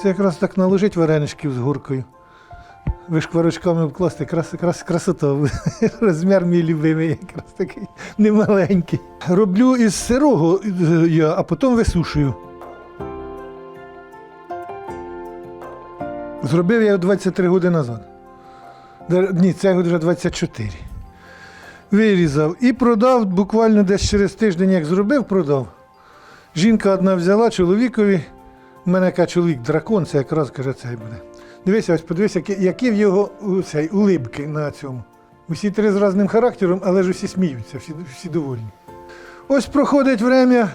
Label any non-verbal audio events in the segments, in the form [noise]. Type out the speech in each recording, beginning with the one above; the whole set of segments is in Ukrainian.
Це якраз так наложить вареничків з горкою. Вишкварочками обкласти, крас, крас, красота. [laughs] Розмір мій любимий, якраз такий немаленький. Роблю із сирого е, я, а потім висушую. Зробив я 23 роки назад. Ні, це вже 24. Вирізав і продав буквально десь через тиждень, як зробив, продав. Жінка одна взяла чоловікові. У мене яка чоловік дракон, це якраз каже, цей буде. Дивися, ось подивися, які, в його цей, улибки на цьому. Усі три з різним характером, але ж усі сміються, всі, всі довольні. Ось проходить время,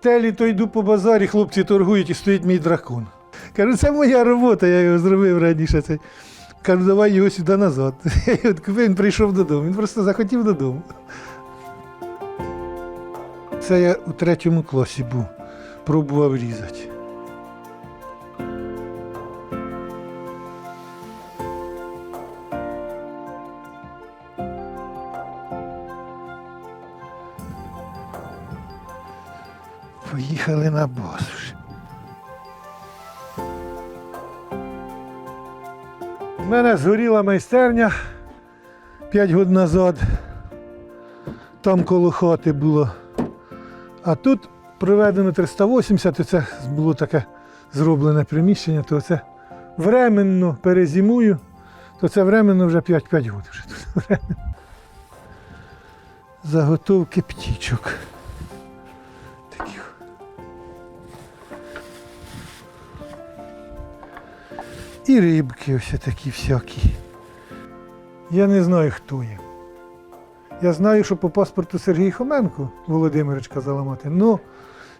те літо йду по базарі, хлопці торгують і стоїть мій дракон. Кажу, це моя робота, я його зробив раніше. Цей. Кажу, давай його сюди назад. [laughs] Я він прийшов додому. Він просто захотів додому. Це я у третьому класі був, пробував різати. Поїхали на босуш. У мене згоріла майстерня 5 років назад. Там коло хати було. А тут проведено 380, то це було таке зроблене приміщення, то це временно перезимую, то це временно вже 5-5 [laughs] років. Заготовки птічок. І рибки ось такі всякі. Я не знаю, хто є. Я знаю, що по паспорту Сергій Хоменко Володимирочка заламати. Ну,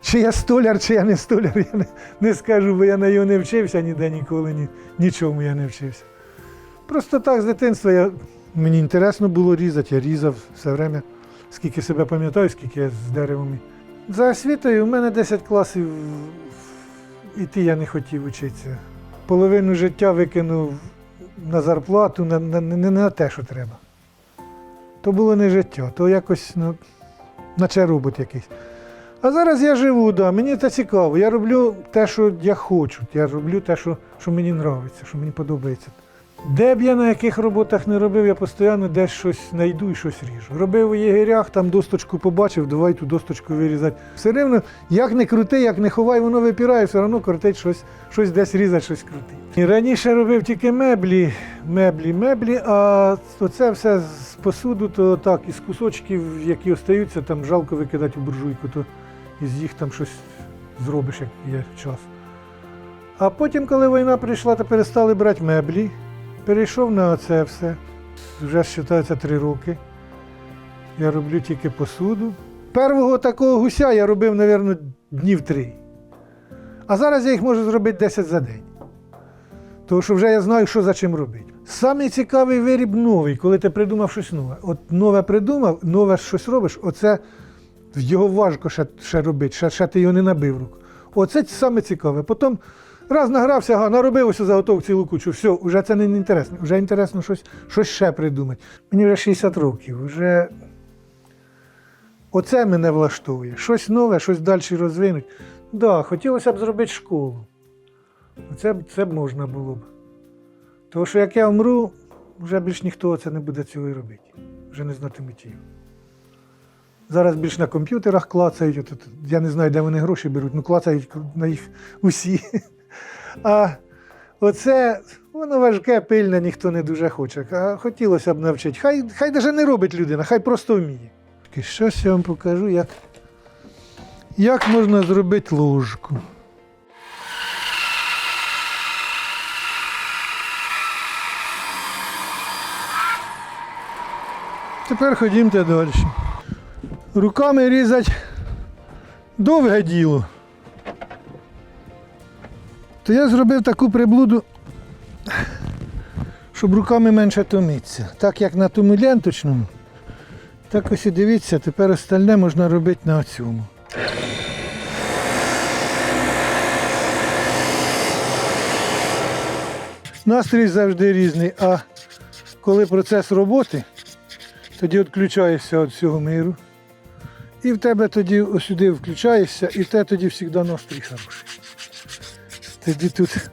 чи я столяр, чи я не столяр, я не, не скажу, бо я на його не вчився ніде ніколи, ні, нічому я не вчився. Просто так з дитинства я, мені інтересно було різати, я різав все время, скільки себе пам'ятаю, скільки я з деревом. За освітою у мене 10 класів іти я не хотів вчитися. Половину життя викинув на зарплату, на, на, не на те, що треба. То було не життя, то якось, ну, наче робот якийсь. А зараз я живу, да, мені це цікаво. Я роблю те, що я хочу. Я роблю те, що, що мені подобається, що мені подобається. Де б я на яких роботах не робив, я постійно десь щось знайду і щось ріжу. Робив у єгерях, там досточку побачив, давай ту досточку вирізати. Все рівно, як не крути, як не ховай, воно випирає, все одно крутить щось, щось десь різати, щось крутить. І раніше робив тільки меблі, меблі, меблі, а оце все з посуду, то так, із кусочків, які остаються, там жалко викидати у буржуйку, то із їх там щось зробиш, як є час. А потім, коли війна прийшла, то перестали брати меблі. Перейшов на це все. Вже вважається три роки. Я роблю тільки посуду. Першого такого гуся я робив, мабуть, днів три. А зараз я їх можу зробити 10 за день. Тому що вже я знаю, що за чим робити. Самий цікавий виріб новий, коли ти придумав щось нове. От нове придумав, нове щось робиш, оце його важко ще, ще робити, ще, ще ти його не набив рук. Оце саме цікаве. Потім раз награвся, ага, наробив ось цілу кучу, все, вже це не інтересно. Вже інтересно щось, щось ще придумати. Мені вже 60 років, вже оце мене влаштовує. Щось нове, щось далі розвинуть. Так, да, хотілося б зробити школу. Це, це б можна було б. Тому що як я вмру, вже більш ніхто це не буде цього робити. Вже не знатимуть її. Зараз більш на комп'ютерах клацають. Я не знаю, де вони гроші беруть, ну клацають на їх усі. [laughs] А оце воно важке, пильне, ніхто не дуже хоче. А хотілося б навчити. Хай, хай навіть не робить людина, хай просто вміє. Щось я вам покажу, як, як можна зробити ложку. Тепер ходімте далі. Руками різати довге діло. То я зробив таку приблуду, щоб руками менше томитися. Так як на тому ленточному, так ось і дивіться, тепер остальне можна робити на цьому. Настрій завжди різний, а коли процес роботи, тоді відключаєшся від всього миру. І в тебе тоді сюди включаєшся, і в тебе тоді завжди настрій хороший. Тут,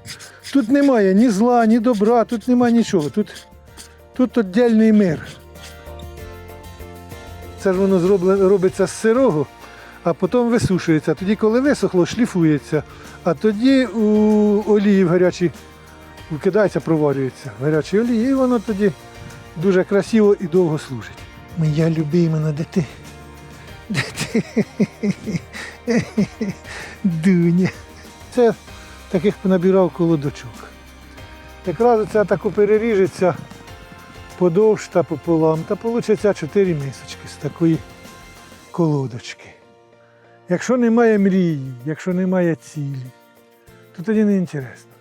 тут немає ні зла, ні добра, тут немає нічого. Тут, тут віддільний мир. Це ж воно зроблено, робиться з сирого, а потім висушується. Тоді, коли висохло, шліфується. А тоді у олії в гарячій викидається, проварюється в гарячій олії, і воно тоді дуже красиво і довго служить. Моя любимана дити. Дити. [laughs] Дуня. Це таких набирав колодочок. Якраз це так переріжеться подовж та пополам, та вийде 4 мисочки з такої колодочки. Якщо немає мрії, якщо немає цілі, то тоді не інтересно.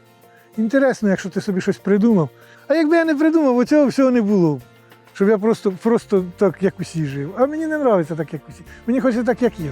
Інтересно, якщо ти собі щось придумав. А якби я не придумав, оцього всього не було. б. Щоб я просто, просто так, як усі жив. А мені не подобається так, як усі. Мені хочеться так, як я.